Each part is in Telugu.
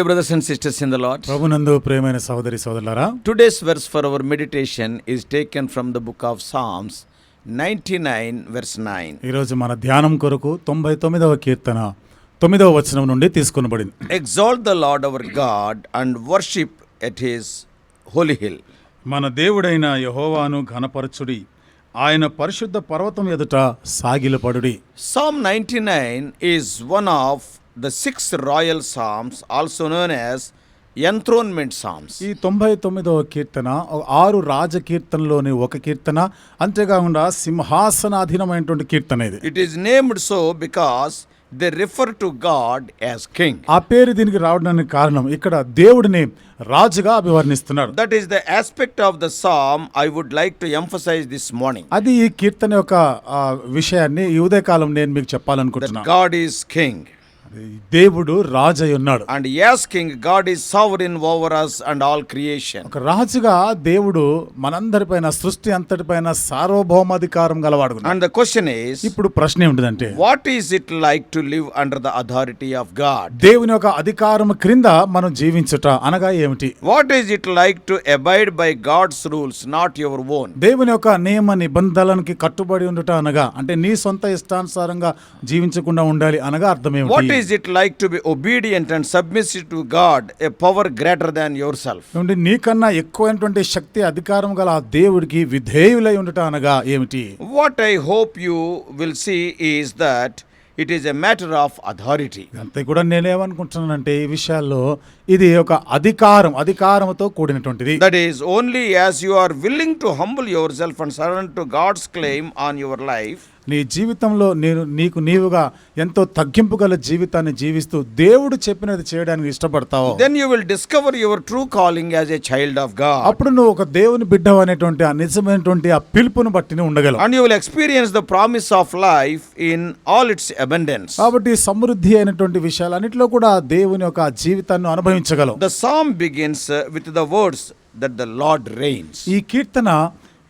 Dear brothers and sisters in the Lord ప్రభు నందు ప్రేమైన సోదరి సోదరులారా today's verse for our meditation is taken from the book of Psalms ninety nine verse nine రోజు మన ధ్యానం కొరకు తొంభై తొమ్మిదవ కీర్తన తొమ్మిదవ వచనం నుండి తీసుకునబడింది. Exalt the Lord our God and worship at his holy hill మన దేవుడైన యహోవాను ఘనపరచుడి ఆయన పరిశుద్ధ పర్వతం ఎదుట సాగిలపడుడి. Psalm ninety nine is one of the six royal psalms, also known as enthronement psalms. ఈ తొంభై తొమ్మిదవ కీర్తన ఆరు రాజ కీర్తనలోని ఒక కీర్తన అంతేకాకుండా సింహాసనాధీనమైనటువంటి కీర్తన ఇది It is named so because they refer to God as king. ఆ పేరు దీనికి రావడానికి కారణం ఇక్కడ దేవుడిని రాజుగా అభివర్ణిస్తున్నాడు That is the aspect of the psalm I would like to emphasize this morning. అది ఈ కీర్తన యొక్క విషయాన్ని ఈ ఉదయకాలం నేను మీకు చెప్పాలనుకుంటున్నాను God is king. దేవుడు రాజై ఉన్నాడు. And as king God is sovereign over us and all creation ఒక రాజుగా దేవుడు మనందరిపైన సృష్టి అంతటిపైన సార్వభౌమాధికారం గలవాడు అండ్ ద క్వశ్చన్ ఇస్ ఇప్పుడు ప్రశ్న ఏంటంటే what is it like to live under the authority of God దేవుని యొక్క అధికారం క్రింద మనం జీవించుట అనగా ఏమిటి? What is it like to abide by God's rules not your own దేవుని యొక్క నియమ నిబంధనలకి కట్టుబడి ఉండుట అనగా అంటే నీ సొంత ఇష్టానుసారంగా జీవించకుండా ఉండాలి అనగా అర్థం వాట్ ఏమిటి is it like to be obedient and submissive to God, a power greater than yourself? ఏమిటి? నీకన్నా ఎక్కువైనటువంటి శక్తి అధికారం గల ఆ దేవుడికి విధేయులై ఉండుట అనగా ఏమిటి What I hope you will see is that it is a matter of authority. అంతే కూడా నేనేమనుకుంటున్నానంటే ఈ విషయాల్లో ఇది ఒక అధికారం అధికారంతో కూడినటువంటిది That is, only as you are willing to humble yourself and surrender to God's claim on your life, నీ జీవితంలో నేను నీకు నీవుగా ఎంతో తగ్గింపు గల జీవితాన్ని జీవిస్తూ దేవుడు చెప్పినది చేయడానికి ఇష్టపడతావు. Then you will discover your true calling as a child ఆఫ్గా అప్పుడు నువ్వు ఒక దేవుని బిడ్డ అనేటువంటి ఆ నిజమైనటువంటి ఆ పిలుపును బట్టి ఉండగలవు. And you will experience the promise of life in all its abundance కాబట్టి సమృద్ధి అయినటువంటి విషయాలు అన్నిటిలో కూడా దేవుని యొక్క జీవితాన్ని అనుభవించగలవు. The song begins with the words that the Lord reigns ఈ కీర్తన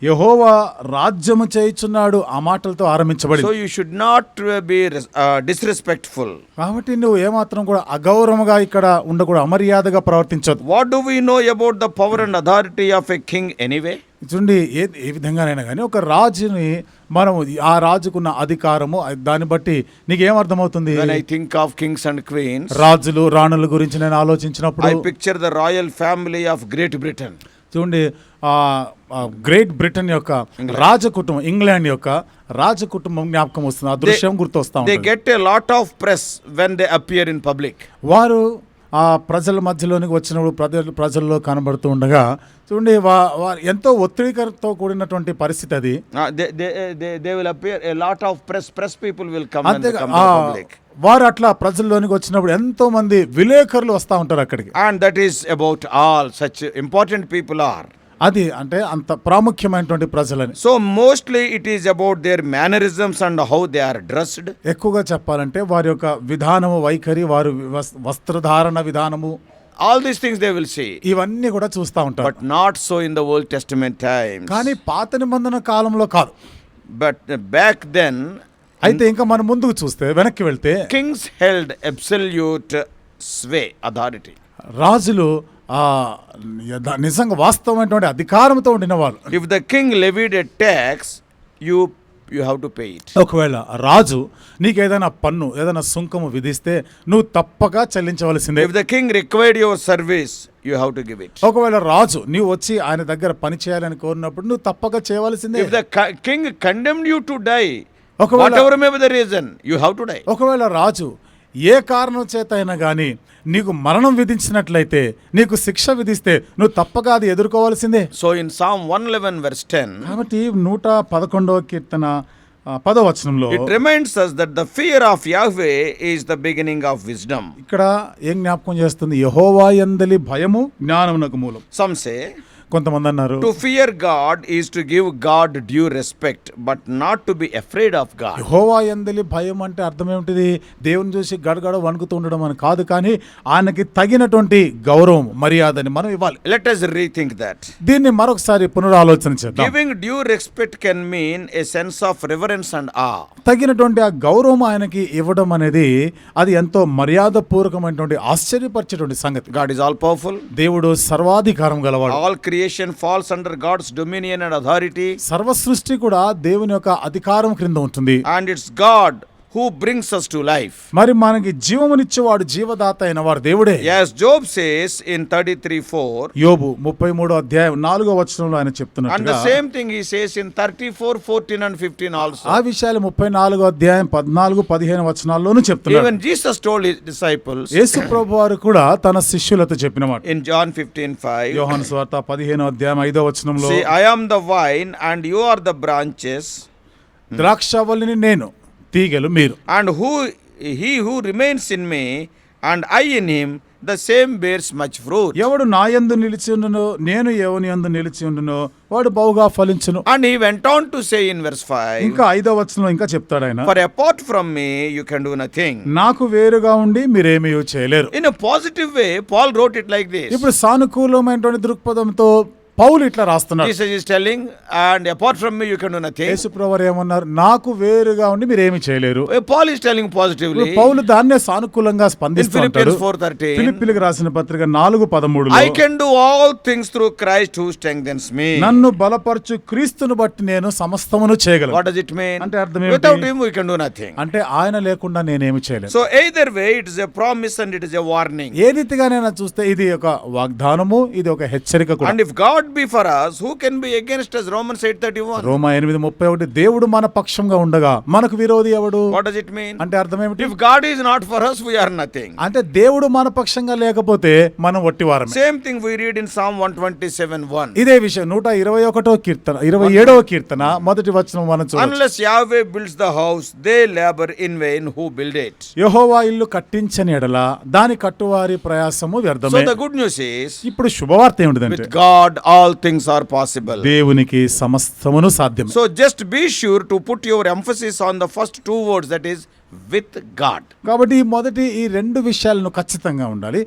యహోవా రాజ్యము చేయుచున్నాడు ఆ మాటలతో ఆరంభించబడి so you should not be disrespectful కాబట్టి నువ్వు ఏ మాత్రం కూడా అగౌరవంగా ఇక్కడ ఉండకూడదు అమర్యాదగా ప్రవర్తించదు what do we know about the power and authority of a king anyway చూడండి ఏ ఏ విధంగానైనా కానీ ఒక రాజుని మనం ఆ రాజుకున్న అధికారము దాన్ని బట్టి నీకు ఏం అర్థమవుతుంది I think of kings and queens రాజులు రాణుల గురించి నేను ఆలోచించినప్పుడు I picture the royal family of Great Britain చూడండి గ్రేట్ బ్రిటన్ యొక్క రాజ కుటుంబం ఇంగ్లాండ్ యొక్క రాజ కుటుంబం జ్ఞాపకం వస్తుంది ఆ దృశ్యం గుర్తొస్తా ఉంటుంది get a lot of press when they appear in public. వారు ఆ ప్రజల మధ్యలోనికి వచ్చినప్పుడు ప్రజలు ప్రజల్లో కనబడుతూ ఉండగా చూడండి వా ఎంతో ఒత్తిడికరతో కూడినటువంటి పరిస్థితి అది Uh, they, they, they, they will appear, a lot of press, press people will come and అంతేగా come ఆ, to the public. వారు అట్లా ప్రజల్లోనికి వచ్చినప్పుడు ఎంతో మంది విలేకరులు వస్తూ ఉంటారు అక్కడికి And that is about all such important people are. అది అంటే అంత ప్రాముఖ్యమైనటువంటి ప్రజలని So mostly it is about their mannerisms and how they are dressed. ఎక్కువగా చెప్పాలంటే వారి యొక్క విధానము వైఖరి వారి వస్- వస్త్రధారణ విధానము All these things they will see. ఇవన్నీ కూడా చూస్తూ ఉంటారు But not so in the Old Testament times. కానీ పాత నిబంధన కాలంలో కాదు uh, back then, అయితే ఇంకా మనం ముందుకు చూస్తే వెనక్కి వెళ్తే kings held absolute sway, authority. రాజులు నిజంగా వాస్తవమైనటువంటి అధికారంతో ఉండిన వాళ్ళు. If the king levied a tax you you have to pay it ఒకవేళ రాజు నీకు ఏదైనా పన్ను ఏదైనా సుంకము విధిస్తే నువ్వు తప్పక చెల్లించవలసిందే. If the king required your service you have to give it ఒకవేళ రాజు నువ్వు వచ్చి ఆయన దగ్గర పని చేయాలని కోరినప్పుడు నువ్వు తప్పక చేయవలసిందే. If the king condemned you to die ఒకవేళ ఎవరు మేము the reason you have to die ఒకవేళ రాజు ఏ కారణం చేత అయినా కానీ నీకు మరణం విధించినట్లయితే నీకు శిక్ష విధిస్తే నువ్వు తప్పక అది ఎదుర్కోవాల్సిందే. So in Psalm 111, verse 10, కాబట్టి నూట పదకొండవ కీర్తన ఆ, పదో వచనంలో it reminds us that the fear of Yahweh is the beginning of wisdom. ఇక్కడ ఏం జ్ఞాపకం చేస్తుంది? యహోవా ఎందలి భయము జ్ఞానమునకు మూలం. Say, కొంతమంది అన్నారు To fear God is to give God due respect, but not to be afraid of God. యెహోవా ఎందలి భయం అంటే అర్థం ఏమిటిది దేవుని చూసి గడగడ వణుకుతూ ఉండడం అని కాదు కానీ ఆయనకి తగినటువంటి గౌరవం మర్యాదని మనం ఇవ్వాలి Let us rethink that. దీన్ని మరొకసారి పునరాలోచన చేద్దాం Giving due respect can mean a sense of reverence and awe. తగినటువంటి ఆ గౌరవం ఆయనకి ఇవ్వడం అనేది అది ఎంతో మర్యాద పూర్వకమైనటువంటి ఆశ్చర్యపరిచేటువంటి సంగతి God is all powerful. దేవుడు సర్వాధికారం గలవాడు All creation falls under God's dominion and authority, సర్వ సృష్టి కూడా దేవుని యొక్క అధికారం క్రింద ఉంటుంది and it's God who brings us to life. మరి మనకి జీవమునిచ్చేవాడు జీవదాత అయిన వాడు దేవుడే As Job says in 33 4, యోబు ముప్పై మూడో అధ్యాయం నాలుగో వచనంలో ఆయన and the same thing he says in 34 14 and 15 also. ఆ విషయాలు ముప్పై నాలుగో అధ్యాయం పద్నాలుగు పదిహేను వచనాల్లోనూ చెప్తున్నాడు Even Jesus told his disciples యేసు ప్రభు వారు కూడా తన శిష్యులతో చెప్పిన మాట in John 15 5. యోహాను స్వార్త పదిహేను అధ్యాయం ఐదో వచనంలో See, I am the vine, and you are the branches, ద్రాక్షవల్లిని నేను తీగలు మీరు. And who he who remains in me and I in him the same bears much fruit ఎవడు నా ఎందు నిలిచి ఉండను నేను ఎవని ఎందు నిలిచి ఉండను వాడు బాగుగా ఫలించను. And he went on to say in verse five ఇంకా ఐదో వచనం ఇంకా చెప్తాడు ఆయన. For apart from me you can do nothing నాకు వేరుగా ఉండి మీరేమీ చేయలేరు. In positive way Paul wrote it like this ఇప్పుడు సానుకూలమైనటువంటి దృక్పథంతో పౌలు ఇట్లా రాస్తున్నారు telling and apart from me you can do nothing యేసు ప్రభువర్ ఏమన్నారు? నాకు వేరుగా ఉండి మీరు ఏమి చేయలేరు పౌల్ ఇస్ టెల్లింగ్ పాజిటివ్లీ పౌలు దాన్నే సానుకూలంగా స్పందిస్తుంటాడు ఫిలిప్పీలు 4:13 ఫిలిప్పీలకు రాసిన పత్రిక 4:13 I can do all things through Christ who strengthens me నన్ను బలపరచు క్రీస్తును బట్టి నేను సమస్తమును చేయగలను. వాట్ డస్ ఇట్ మీన్ అంటే ఆయన లేకుండా నేను చేయలేదు చేయలేను. So either way it is a promise and it is a warning ఏ రీతిగా నేను చూస్తే ఇది ఒక వాగ్దానము ఇది ఒక హెచ్చరిక కూడా. And if God be for us, who can be against us? Romans 8:31. రోమా ఎనిమిది ముప్పై ఒకటి దేవుడు మన పక్షంగా ఉండగా మనకు విరోధి ఎవడు What does it mean? అంటే అర్థం ఏమిటి If God is not for us, we are nothing. అంటే దేవుడు మన పక్షంగా లేకపోతే మనం వట్టివారమే Same thing we read in Psalm 127:1. ఇదే విషయం నూట ఇరవై ఒకటో కీర్తన ఇరవై ఏడవ కీర్తన మొదటి వచనం మనం చూడొచ్చు Unless Yahweh builds the house, they labor in vain who build it. యెహోవా ఇల్లు కట్టించని ఎడల దాని కట్టువారి ప్రయాసము So వ్యర్థమే the good news is, ఇప్పుడు శుభవార్త ఏమిటిదంటే with God, all things are possible దేవునికి సమస్తమును సాధ్యం so just be sure to put your emphasis on the first two words that is with God కాబట్టి మొదటి ఈ రెండు విషయాలను ఖచ్చితంగా ఉండాలి.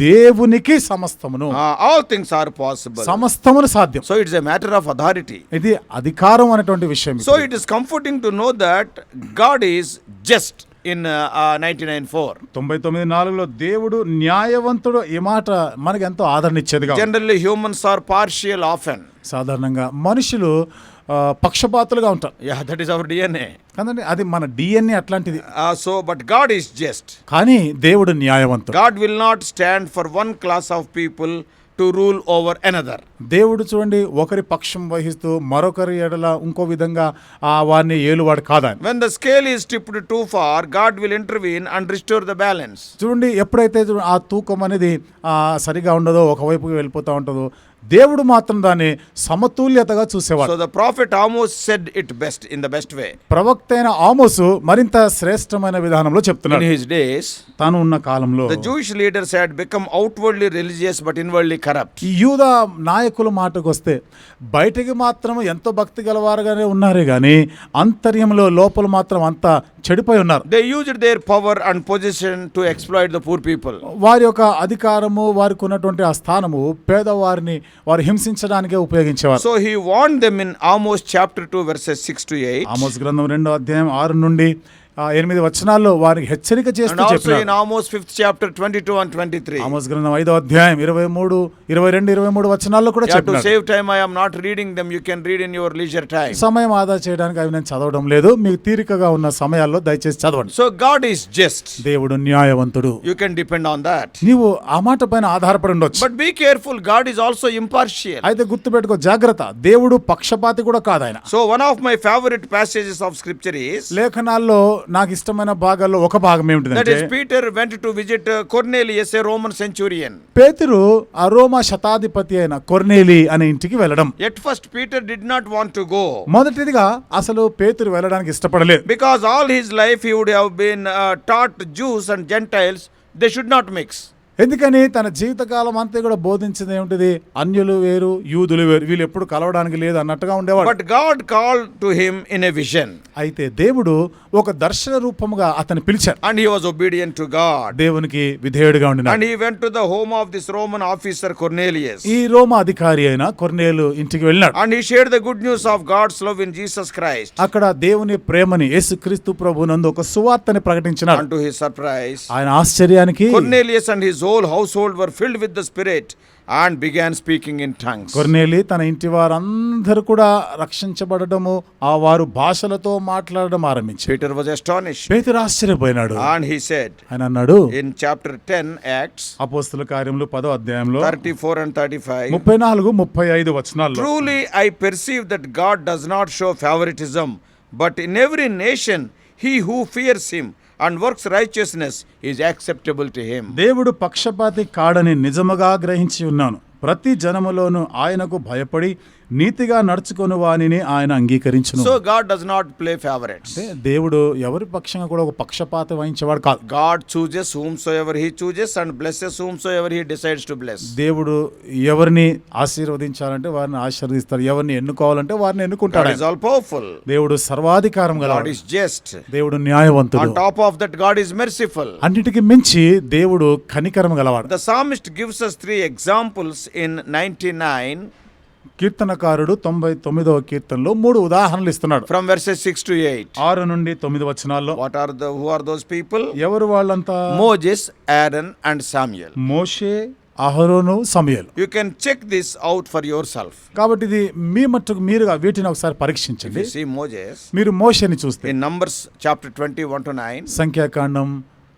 దేవునికి సమస్తమును. ఆల్ థింగ్స్ ఆర్ పాసిబుల్ సమస్తమును సాధ్యం. So it's a matter of authority ఇది అధికారం అనేటువంటి విషయం so it is comforting to know that God is just in ninety nine four. తొంభై తొమ్మిది నాలుగులో దేవుడు న్యాయవంతుడు ఈ మాట మనకి ఎంతో ఆదరణిచ్చేది generally humans are partial often సాధారణంగా మనుషులు పక్షపాతులుగా ఉంటారు. యా అవర్ డిఎన్ఏ అది మన డిఎన్ఏ అట్లాంటిది. So but God is just కానీ దేవుడు న్యాయవంతుడు. God will not stand for one class of people to rule over another దేవుడు చూడండి ఒకరి పక్షం వహిస్తూ మరొకరి ఎడల ఇంకో విధంగా ఆ వారిని ఏలువాడు కాదని. When the scale is tipped too far God will intervene and restore the balance చూడండి ఎప్పుడైతే ఆ తూకం అనేది సరిగా ఉండదో ఒకవైపుకి వెళ్ళిపోతూ ఉంటుందో దేవుడు మాత్రం దాన్ని సమతుల్యతగా చూసేవాడు. Prophet Amos said it best in the best way ప్రవక్త అయిన ఆమోస్ మరింత శ్రేష్టమైన విధానంలో చెప్తున్నాడు. హిస్ డేస్ తాను ఉన్న కాలంలో the leaders had become outwardly religious but inwardly corrupt ఈ యూద నాయకుల మాటకు వస్తే బయటికి మాత్రం ఎంతో భక్తి గలవారుగానే ఉన్నారే కానీ అంతర్యంలో లోపల మాత్రం అంత చెడిపోయి ఉన్నారు. They use their power and position to exploit the poor people వారి యొక్క అధికారము వారికి ఉన్నటువంటి ఆ స్థానము పేదవారిని వారు హింసించడానికే ఉపయోగించేవారు. So he want them in Amos chapter two verses six to eight Amos గ్రంథం రెండో అధ్యాయం ఆరు నుండి ఎనిమిది వచనాల్లో వారికి హెచ్చరిక చేస్తూ చెప్పారు ఐదో అధ్యాయం ఇరవై మూడు ఇరవై రెండు ఇరవై మూడు వచనాల్లో కూడా చెప్పారు save time I am not reading them you can read in your leisure time సమయం ఆదా చేయడానికి నేను చదవడం లేదు. మీకు తీరికగా ఉన్న సమయాల్లో దయచేసి చదవండి. సో గాడ్ ఈస్ జస్ట్ దేవుడు న్యాయవంతుడు. You can depend on that నీవు ఆ మాట పైన ఆధారపడి ఉండొచ్చు. But careful God is also impartial అయితే గుర్తు జాగ్రత్త. దేవుడు పక్షపాతి కూడా కాదు so one of my favourite passages of scripture లేఖనాల్లో నాకు ఇష్టమైన భాగాల్లో ఒక భాగం ఏమిటంటే Peter went to visit Cornelius a Roman centurion పేతురు ఆ రోమా శతాధిపతి అయిన కొర్నేలి అనే ఇంటికి వెళ్ళడం. At first Peter did not want to go మొదటిదిగా అసలు పేతురు వెళ్ళడానికి ఇష్టపడలేదు. Because all his life he would have taught Jews and Gentiles they should not mix ఎందుకని తన జీవితకాలం అంతా కూడా బోధించింది ఏమిటిది? అన్యులు వేరు యూదులు వేరు వీళ్ళు ఎప్పుడు కలవడానికి లేదు అన్నట్టుగా ఉండేవాడు. ఇన్ విజన్ అయితే దేవుడు ఒక దర్శన రూపముగా అతను పిలిచారు and he was obedient to God దేవునికి విధేయుడిగా ఉండిన and he went the home of this Roman officer Cornelius ఈ రోమ అధికారి అయిన కొర్నేలు ఇంటికి వెళ్ళినాడు. And he share the good news of God's love in Jesus Christ అక్కడ దేవుని ప్రేమని యేసు క్రీస్తు ప్రభు నందు ఒక సువార్తని ప్రకటించిన టు హిస్ సర్ప్రైజ్ ఆయన ఆశ్చర్యానికి Cornelius and whole household were filled with the spirit and began speaking in tongues కొర్నేలి తన ఇంటి వారందరూ కూడా రక్షించబడటము ఆ వారు భాషలతో మాట్లాడడం ఆరంభించి పీటర్ వాజ్ అస్టానిష్ పీటర్ ఆశ్చర్యపోయినాడు. అండ్ హీ సెడ్ ఆయన అన్నాడు ఇన్ చాప్టర్ టెన్ యాక్ట్స్ అపోస్తుల కార్యములు పదో అధ్యాయంలో thirty four and thirty five ముప్పై నాలుగు ముప్పై ఐదు వచనాలు truly I perceive that God does not show favouritism but in every nation he who fears him and works righteousness is acceptable to him దేవుడు పక్షపాతి కాడని నిజముగా గ్రహించి ఉన్నాను. ప్రతి జనములోనూ ఆయనకు భయపడి నీతిగా నడుచుకుని వానిని ఆయన అంగీకరించను. So God does not play favourite దేవుడు ఎవరి పక్షంగా కూడా ఒక పక్షపాత వహించేవాడు కాదు. God chooses whomsoever he chooses and blesses whomsoever he decides to bless దేవుడు ఎవరిని ఆశీర్వదించాలంటే వారిని ఆశీర్వదిస్తారు ఎవరిని ఎన్నుకోవాలంటే వారిని ఎన్నుకుంటాడు ఇస్ ఆల్ పవర్ఫుల్ దేవుడు సర్వాధికారం గల గాడ్ ఇస్ జస్ట్ దేవుడు న్యాయవంతుడు. Top of that God is merciful అన్నిటికి మించి దేవుడు కనికరం గలవాడు. The psalmist gives us three examples in ninety nine కీర్తనకారుడు తొంభై తొమ్మిదవ కీర్తనలో మూడు ఉదాహరణలు ఇస్తున్నాడు. From verses six to eight ఆరు నుండి తొమ్మిది వచనాల్లో what are do are people ఎవరు వాళ్ళంతా? మోజెస్ ఆరన్ అండ్ సామ్యుయల్ మోషే అహరోను Samuel. You can check this out for yourself కాబట్టి ఇది మీ మట్టుకు మీరుగా వీటిని ఒకసారి పరీక్షించండి. సి మోజెస్ మీరు మోషేని చూస్తే Numbers chapter twenty one to nine సంఖ్యాకాండం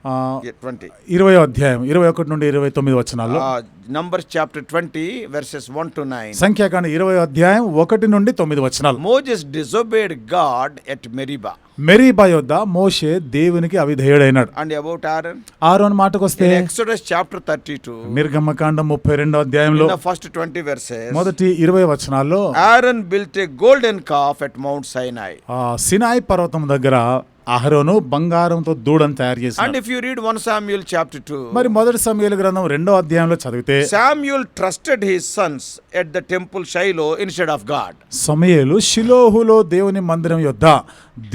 20. ఇరవై అధ్యాయం ఇరవై ఒకటి నుండి ఇరవై తొమ్మిది వచనాల్లో Uh, Numbers chapter 20, verses 1 to 9. సంఖ్యాకాండం ఇరవై అధ్యాయం ఒకటి నుండి తొమ్మిది వచనాలు Moses disobeyed God at Meribah. Meribah యొద్ద మోషే దేవునికి అవిధేయుడైనాడు And about Aaron, ఆరోన్ మాటకొస్తే in Exodus chapter 32, నిర్గమకాండం ముప్పై రెండో అధ్యాయంలో first 20 verses, మొదటి ఇరవై వచనాల్లో Aaron built a golden calf at Mount Sinai. ఆ సినాయి పర్వతం దగ్గర అహరోను బంగారంతో దూడని తయారు చేసి and if you read one Samuel chapter two మరి మొదటి సామ్యూల్ గ్రంథం రెండో అధ్యాయంలో చదివితే Samuel trusted his sons at the temple Shiloh instead of God సమయలు షిలోహులో దేవుని మందిరం యొద్ద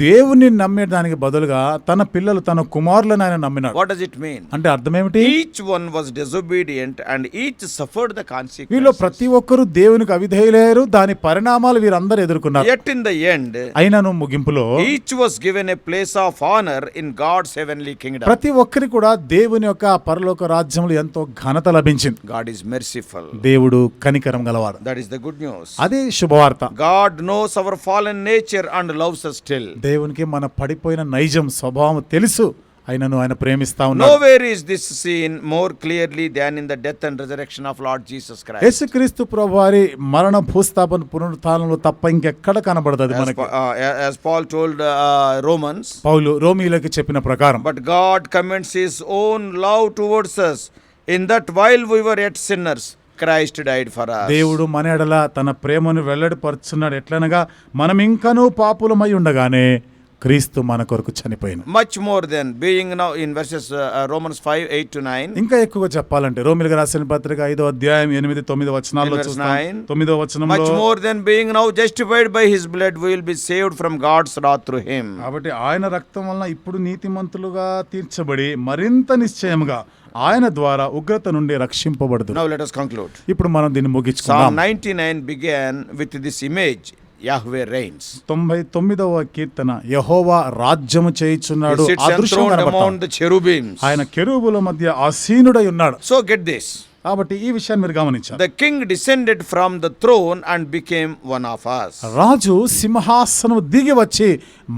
దేవుని నమ్మే దానికి బదులుగా తన పిల్లలు తన కుమారులను ఆయన నమ్మినాడు. వాట్ ఇట్ మీన్ అంటే అర్థం ఏమిటి each one was disobedient and each suffered the consequences వీళ్ళు ప్రతి ఒక్కరూ దేవునికి అవిధేయులయ్యారు దాని పరిణామాలు వీరందరూ ఎదుర్కొన్నారు. ఎట్ ఇన్ ద ఎండ్ అయినను ముగింపులో each was given a place place of honour in God's heavenly kingdom ప్రతి ఒక్కరి కూడా దేవుని యొక్క పరలోక రాజ్యంలో ఎంతో ఘనత లభించింది. గాడ్ ఈస్ మెర్సిఫుల్ దేవుడు కనికరం గలవాడు. That is the good news అదే శుభవార్త. God knows our fallen nature and loves still దేవునికి మన పడిపోయిన నైజం స్వభావం తెలుసు. ఆయనను ఆయన ప్రేమిస్తా ఉన్నా nowhere is this seen more clearly than in the death and reservation of Lord Jesus Christ యేసు క్రీస్తు ప్రభు వారి మరణ భూస్థాపన పునరుత్థానంలో తప్ప ఇంకెక్కడ కనబడదు మనకి. యాస్ పాల్ టోల్డ్ రోమన్స్ పౌలు రోమీలకు చెప్పిన ప్రకారం. But God comments his own love towards us. In that while we were yet sinners Christ died for us. దేవుడు మన ఎడల తన ప్రేమను వెల్లడిపరుచున్నాడు. ఎట్లనగా మనం ఇంకనూ పాపులమై ఉండగానే క్రీస్తు మన కొరకు చనిపోయింది much more then being now in verses Romans five eight to nine ఇంకా ఎక్కువ చెప్పాలంటే రోమిలకు రాసిన పత్రిక ఐదో అధ్యాయం ఎనిమిది తొమ్మిది వచనాల్లో చూస్తాం. తొమ్మిదో వచనం much more then being now justified by his blood will be save from God's wrath through కాబట్టి ఆయన రక్తం వలన ఇప్పుడు నీతిమంతులుగా తీర్చబడి మరింత నిశ్చయంగా ఆయన ద్వారా ఉగ్రత నుండి రక్షింపబడదు నౌ లెట్ అస్ కంక్లూడ్ ఇప్పుడు మనం దీన్ని ముగించుకున్నా ninety nine began with this image Yahweh reigns తొంభై తొమ్మిదవ కీర్తన యహోవా రాజ్యము చేయిచున్నాడు. ఆయన కెరూబుల మధ్య అసీనుడై ఉన్నాడు. సో గెట్ దిస్ కాబట్టి ఈ విషయాన్ని మీరు గమనించారు the king descended from the throne and became one of us. రాజు సింహాసనం దిగి వచ్చి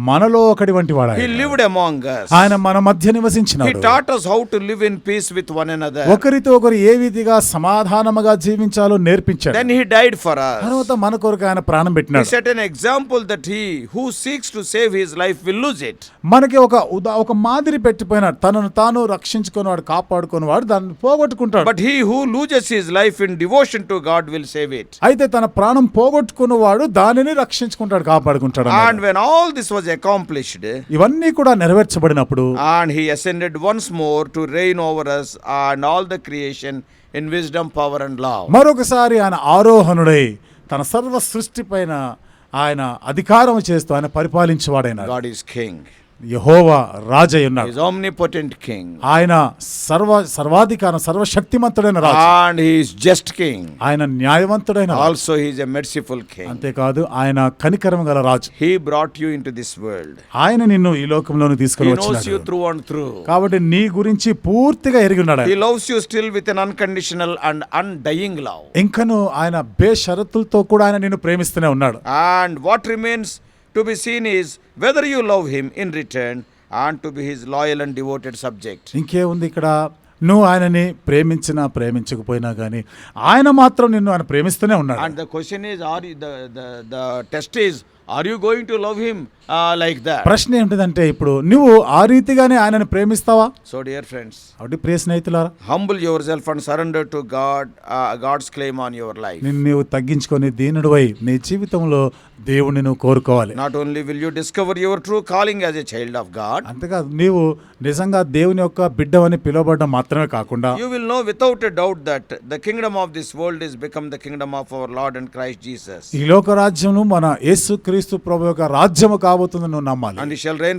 మనలో ఒకటి వంటి వాడు హి లివ్డ్ అమంగ్ us. ఆయన మన మధ్య నివసించినాడు. He taught us how to live in peace with one another ఒకరితో ఒకరు ఏ విధంగా సమాధానముగా జీవించాలో నేర్పించాడు. Then he died for us. తర్వాత మన కొరకు ఆయన ప్రాణం పెట్టినాడు. He set an example that he who seeks to save his life will lose it మనకి ఒక ఒక మాదిరి పెట్టిపోయినాడు. తనను తాను రక్షించుకొనేవాడు కాపాడుకొనేవాడు దాన్ని పోగొట్టుకుంటాడు. But he who loses his life in devotion to God will save it అయితే తన ప్రాణం పోగొట్టుకున్న వాడు దానిని రక్షించుకుంటాడు కాపాడుకుంటాడు and when all this was accomplished ఇవన్నీ కూడా నెరవేర్చబడినప్పుడు and he ascended once more to reign over us and all the creation in wisdom power and law మరొకసారి ఆయన ఆరోహణుడై తన సర్వ సృష్టి పైన ఆయన అధికారం చేస్తూ ఆయన పరిపాలించేవాడైనా గాడ్ ఈస్ కింగ్ యహోవా రాజయున్నారు కింగ్ ఆయన సర్వ సర్వాధికార సర్వశక్తిమంతుడైన అండ్ హీస్ జస్ట్ కింగ్ ఆయన న్యాయవంతుడైన also he's a merciful king అంతేకాదు ఆయన కనికరం గల రాజు. He brought you in this world ఆయన నిన్ను ఈ లోకంలోని తీసుకుని వచ్చాడు త్రూ అండ్ త్రూ కాబట్టి నీ గురించి పూర్తిగా ఎరిగి ఉన్నాడు he loves you still with un unconditional and undying love ఇంకను ఆయన బే కూడా ఆయన నిన్ను ప్రేమిస్తూనే ఉన్నాడు. And what remains to be seen is whether you love him in return and to be his loyal and devoted subject. ఇంకేముంది ఇక్కడ నువ్వు ఆయనని ప్రేమించినా ప్రేమించకపోయినా కానీ ఆయన మాత్రం నిన్ను ఆయన ప్ేమిస్తూనే ఉన్నాడు And the question is, are you, the, the, the test is, are you going like the ప్రశ్న ఏంటంటే ఇప్పుడు నువ్వు ఆ రీతిగానే ఆయనను ప్రేమిస్తావా? సో డియర్ ఫ్రెండ్స్ అవుట్ ప్రియ స్నేహితులారా humble yourself and surrender to God God's claim on your life నిన్ను నువ్వు తగ్గించుకొని దీనుడు వై నీ జీవితంలో దేవుని నువ్వు కోరుకోవాలి. Not only will you discover your true calling as a child of God అంతేకాదు నీవు నిజంగా దేవుని యొక్క బిడ్డమని పిలవబడడం మాత్రమే కాకుండా you will know without a doubt that the kingdom of this world is become the kingdom of our Lord and Christ Jesus ఈ లోక రాజ్యము మన యేసు క్రీస్తు ప్రభు యొక్క రాజ్యము కా రాబోతుంది నమ్మాలి.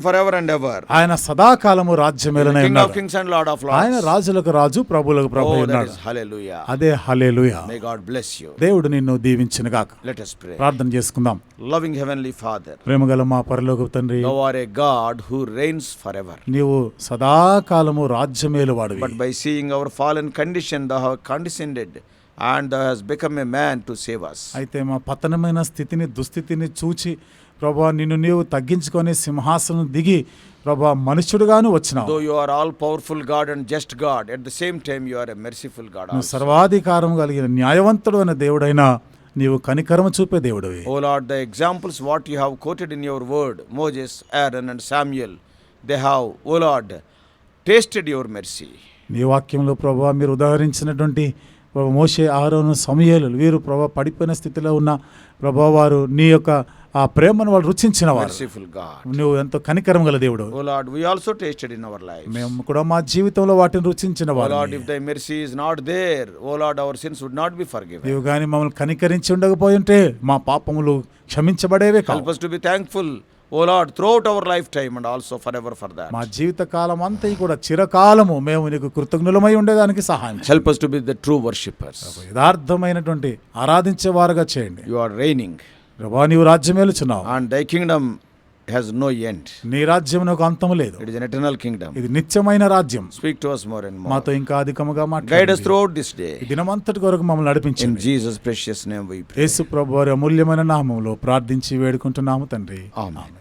ఫర్ ఎవర్ అండ్ ఎవర్ ఆయన సదాకాలము రాజ్యమేలనే అండ్ లార్డ్ ఆఫ్ లార్డ్స్ ఆయన రాజులకు రాజు ప్రభువులకు ప్రభు ఉన్నాడు. హల్లెలూయా అదే హల్లెలూయా. మే గాడ్ యు దేవుడు నిన్ను దీవించును గాక. లెట్ us pray. ప్రార్థన చేసుకుందాం. లవింగ్ హెవెన్లీ ఫాదర్ ప్రేమగల మా పరలోక తండ్రి God who reigns for ever నీవు సదాకాలము రాజ్యమేలు వాడు but by seeing our fallen condition thou have condescended and thou has become a man to save us. అయితే మా పతనమైన స్థితిని దుస్థితిని చూచి ప్రభా నిన్ను నీవు తగ్గించుకొని సింహాసనం దిగి ప్రభా మనుష్యుడుగాను వచ్చినావు. Though you are all powerful God and just God at the same time you are a merciful God నువ్వు సర్వాధికారం కలిగిన న్యాయవంతుడు అనే దేవుడైనా నీవు కనికరమ చూపే దేవుడు O Lord the examples what you have quoted in your word Moses Aaron and Samuel they have O Lord tasted your mercy నీ వాక్యంలో ప్రభా మీరు ఉదాహరించినటువంటి ప్రభా మోషే ఆహారం సమయాలు వీరు ప్రభా పడిపోయిన స్థితిలో ఉన్న ప్రభా వారు నీ యొక్క ఆ ప్రేమను వాళ్ళు రుచించిన వారు నువ్వు ఎంతో కనికరం గల దేవుడు. Also tasted in our life మేము కూడా మా జీవితంలో వాటిని రుచించిన వాళ్ళు if thy mercy is not there O our sins would not be forgive నీవు గాని మమ్మల్ని కనికరించి ఉండకపోయి ఉంటే మా పాపములు క్షమించబడేవే help to be thankful O Lord throughout our lifetime and also forever for that మా జీవిత కాలం అంతా ఈ కూడా చిరకాలము మేము నీకు కృతజ్ఞులమై ఉండేదానికి సహాయం help to be the true worshippers యథార్థమైనటువంటి ఆరాధించే వారుగా చేయండి. యు ఆర్ రైనింగ్ రబా నీవు రాజ్యమే లేచున్నావు and thy kingdom has no end నీ రాజ్యం నాకు అంతం లేదు ఇట్ ఇస్ ఎటర్నల్ కింగ్డమ్ ఇది నిత్యమైన రాజ్యం. Speak to us more and మాతో ఇంకా అధికముగా మాట్లాడు guide us out this day దినమంతటి కొరకు మమ్మల్ని నడిపించి జీసస్ ప్రెషియస్ నేమ్ వై యేసు ప్రభువు వారి అమూల్యమైన నామములో ప్రార్థించి వేడుకుంటున్నాము తండ్రి. Amen.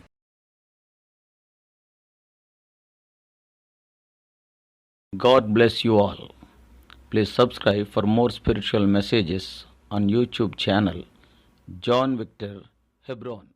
God bless you all please subscribe for more spiritual messages on YouTube channel John Victor Hebron.